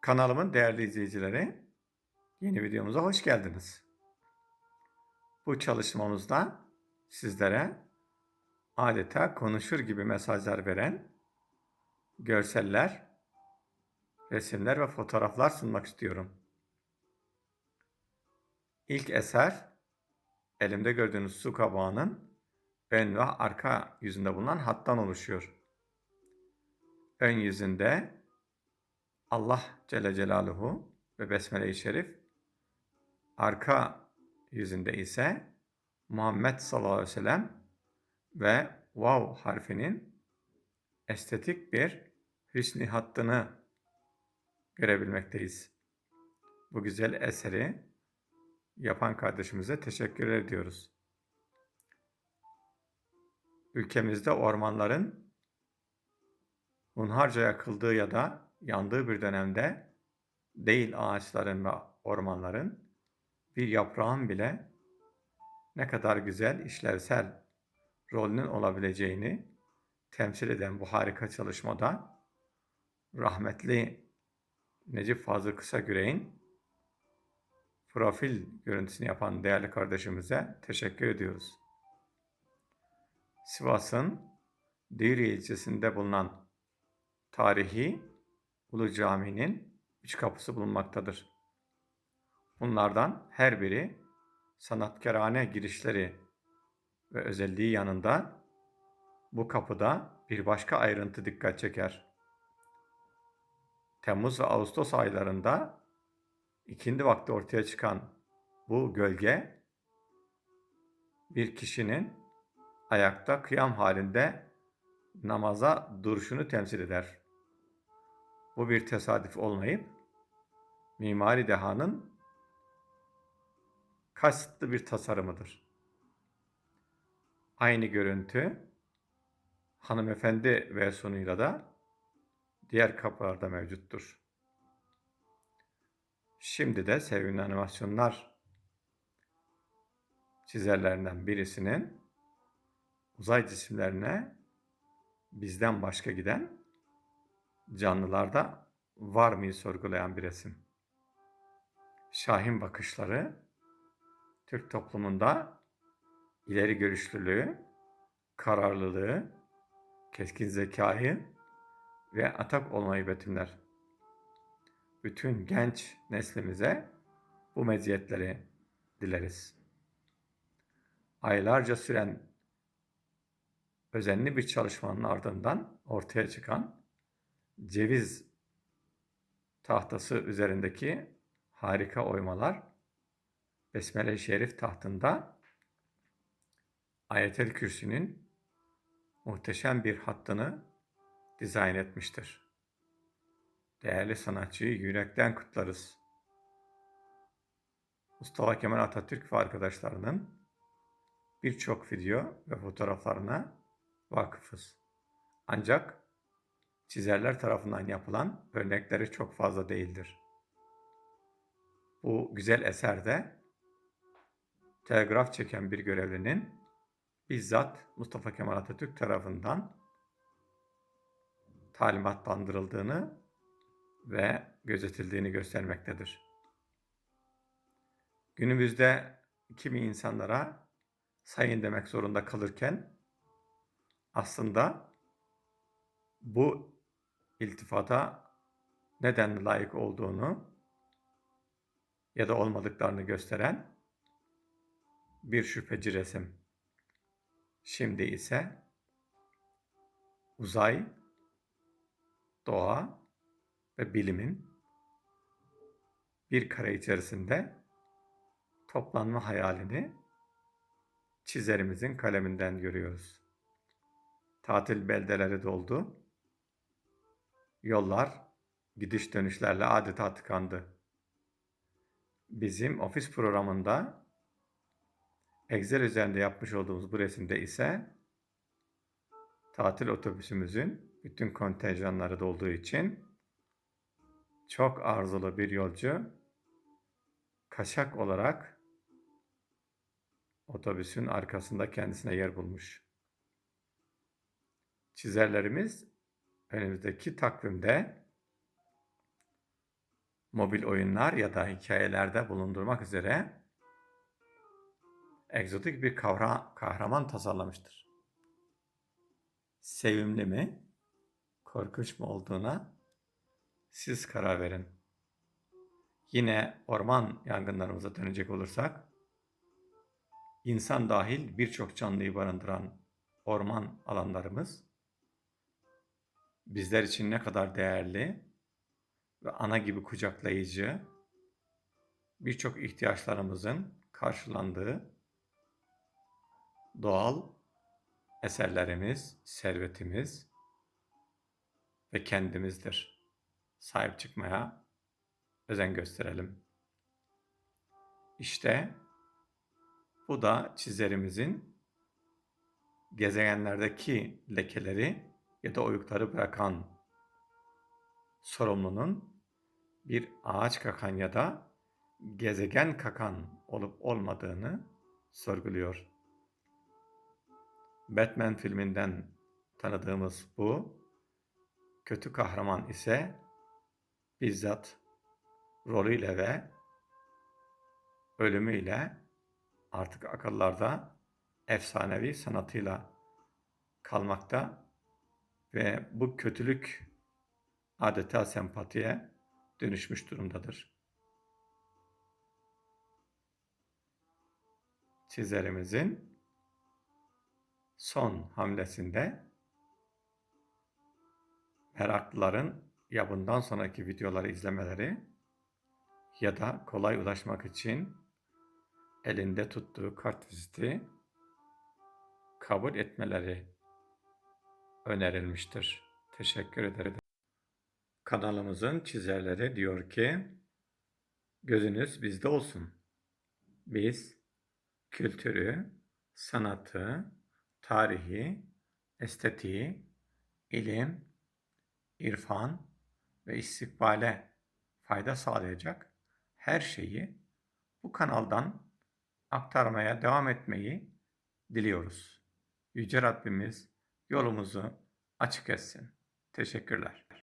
Kanalımın değerli izleyicileri, yeni videomuza hoş geldiniz. Bu çalışmamızda sizlere adeta konuşur gibi mesajlar veren görseller, resimler ve fotoğraflar sunmak istiyorum. İlk eser, elimde gördüğünüz su kabağının ön ve arka yüzünde bulunan hattan oluşuyor. Ön yüzünde Allah Celle Celaluhu ve Besmele-i Şerif, arka yüzünde ise Muhammed sallallahu aleyhi ve sellem ve vav harfinin estetik bir hüsnü hattını görebilmekteyiz. Bu güzel eseri yapan kardeşimize teşekkür ediyoruz. Ülkemizde ormanların hunharca yakıldığı ya da yandığı bir dönemde değil ağaçların ve ormanların bir yaprağın bile ne kadar güzel işlevsel rolünün olabileceğini temsil eden bu harika çalışmada rahmetli Necip Fazıl Kısagüre'nin profil görüntüsünü yapan değerli kardeşimize teşekkür ediyoruz. Sivas'ın Divri ilçesinde bulunan tarihi Ulu Cami'nin üç kapısı bulunmaktadır. Bunlardan her biri sanatkarane girişleri ve özelliği yanında bu kapıda bir başka ayrıntı dikkat çeker. Temmuz ve Ağustos aylarında ikindi vakti ortaya çıkan bu gölge bir kişinin ayakta kıyam halinde namaza duruşunu temsil eder. Bu bir tesadüf olmayıp mimari dehanın kasıtlı bir tasarımıdır. Aynı görüntü hanımefendi versiyonuyla da diğer kapılarda mevcuttur. Şimdi de sevimli animasyonlar çizerlerinden birisinin uzay cisimlerine bizden başka giden canlılarda var mıyı sorgulayan bir resim. Şahin bakışları Türk toplumunda ileri görüşlülüğü, kararlılığı, keskin zekayı ve atak olmayı betimler. Bütün genç neslimize bu meziyetleri dileriz. Aylarca süren özenli bir çalışmanın ardından ortaya çıkan ceviz tahtası üzerindeki harika oymalar Besmele-i Şerif tahtında Ayetel Kürsü'nün muhteşem bir hattını dizayn etmiştir. Değerli sanatçıyı yürekten kutlarız. Mustafa Kemal Atatürk ve arkadaşlarının birçok video ve fotoğraflarına vakıfız. Ancak çizerler tarafından yapılan örnekleri çok fazla değildir. Bu güzel eserde telgraf çeken bir görevlinin bizzat Mustafa Kemal Atatürk tarafından talimatlandırıldığını ve gözetildiğini göstermektedir. Günümüzde kimi insanlara sayın demek zorunda kalırken aslında bu iltifata neden layık olduğunu ya da olmadıklarını gösteren bir şüpheci resim. Şimdi ise uzay, doğa ve bilimin bir kare içerisinde toplanma hayalini çizerimizin kaleminden görüyoruz. Tatil beldeleri doldu. Yollar gidiş dönüşlerle adeta tıkandı. Bizim ofis programında Excel üzerinde yapmış olduğumuz bu resimde ise tatil otobüsümüzün bütün kontenjanları dolduğu için çok arzulu bir yolcu kaçak olarak otobüsün arkasında kendisine yer bulmuş. Çizerlerimiz önümüzdeki takvimde mobil oyunlar ya da hikayelerde bulundurmak üzere egzotik bir kavra, kahraman tasarlamıştır. Sevimli mi, korkunç mu olduğuna siz karar verin. Yine orman yangınlarımıza dönecek olursak, insan dahil birçok canlıyı barındıran orman alanlarımız bizler için ne kadar değerli ve ana gibi kucaklayıcı, birçok ihtiyaçlarımızın karşılandığı doğal eserlerimiz, servetimiz ve kendimizdir. Sahip çıkmaya özen gösterelim. İşte bu da çizerimizin gezegenlerdeki lekeleri ya da oyukları bırakan sorumlunun bir ağaç kakan ya da gezegen kakan olup olmadığını sorguluyor. Batman filminden tanıdığımız bu kötü kahraman ise bizzat rolüyle ve ölümüyle artık akıllarda efsanevi sanatıyla kalmakta ve bu kötülük adeta sempatiye dönüşmüş durumdadır. Çizerimizin son hamlesinde meraklıların ya bundan sonraki videoları izlemeleri ya da kolay ulaşmak için elinde tuttuğu kartviziti kabul etmeleri önerilmiştir. Teşekkür ederim. Kanalımızın çizerleri diyor ki gözünüz bizde olsun. Biz kültürü, sanatı, tarihi, estetiği, ilim, irfan ve istikbale fayda sağlayacak her şeyi bu kanaldan aktarmaya devam etmeyi diliyoruz. Yüce Rabbimiz yolumuzu açık etsin. Teşekkürler.